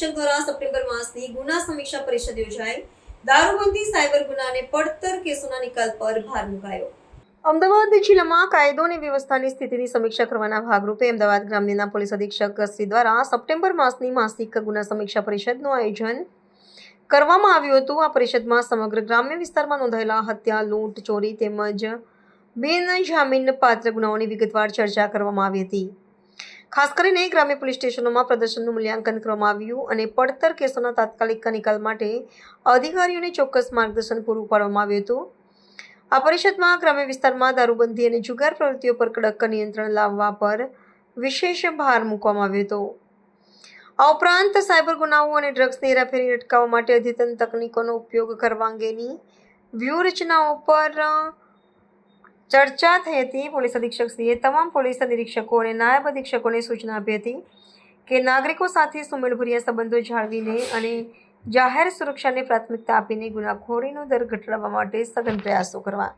Station દ્વારા September માસની ગુના સમીક્ષા પરિષદ યોજાઈ. દારૂબંધી સાયબર ગુનાને પડતર કેસોના નિકાલ પર ભાર મુકાયો. અમદાવાદ જિલ્લામાં કાયદો અને વ્યવસ્થાની સ્થિતિની સમીક્ષા કરવાના ભાગરૂપે અમદાવાદ ગ્રામ્યના પોલીસ અધિક્ષક શ્રી દ્વારા સપ્ટેમ્બર માસની માસિક ગુના સમીક્ષા પરિષદનું આયોજન કરવામાં આવ્યું હતું. આ પરિષદમાં સમગ્ર ગ્રામ્ય વિસ્તારમાં નોંધાયેલા હત્યા, લૂંટ, ચોરી તેમજ બિન પાત્ર ગુનાઓની વિગતવાર ચર્ચા કરવામાં આવી હતી. ખાસ કરીને ગ્રામ્ય પોલીસ સ્ટેશનોમાં પ્રદર્શનનું મૂલ્યાંકન કરવામાં આવ્યું અને પડતર કેસોના તાત્કાલિક નિકાલ માટે અધિકારીઓને ચોક્કસ માર્ગદર્શન પૂરું પાડવામાં આવ્યું હતું. આ પરિષદમાં ગ્રામ્ય વિસ્તારમાં દારૂબંધી અને જુગાર પ્રવૃત્તિઓ પર કડક નિયંત્રણ લાવવા પર વિશેષ ભાર મૂકવામાં આવ્યો હતો. આ ઉપરાંત સાયબર ગુનાઓ અને ડ્રગ્સની હેરાફેરી અટકાવવા માટે અદ્યતન તકનીકોનો ઉપયોગ કરવા અંગેની વ્યૂહરચનાઓ પર ચર્ચા થઈ હતી પોલીસ અધિક્ષકશ્રીએ તમામ પોલીસ નિરીક્ષકો અને નાયબ અધિક્ષકોને સૂચના આપી હતી કે નાગરિકો સાથે સુમેળભર્યા સંબંધો જાળવીને અને જાહેર સુરક્ષાને પ્રાથમિકતા આપીને ગુનાખોરીનો દર ઘટાડવા માટે સઘન પ્રયાસો કરવા.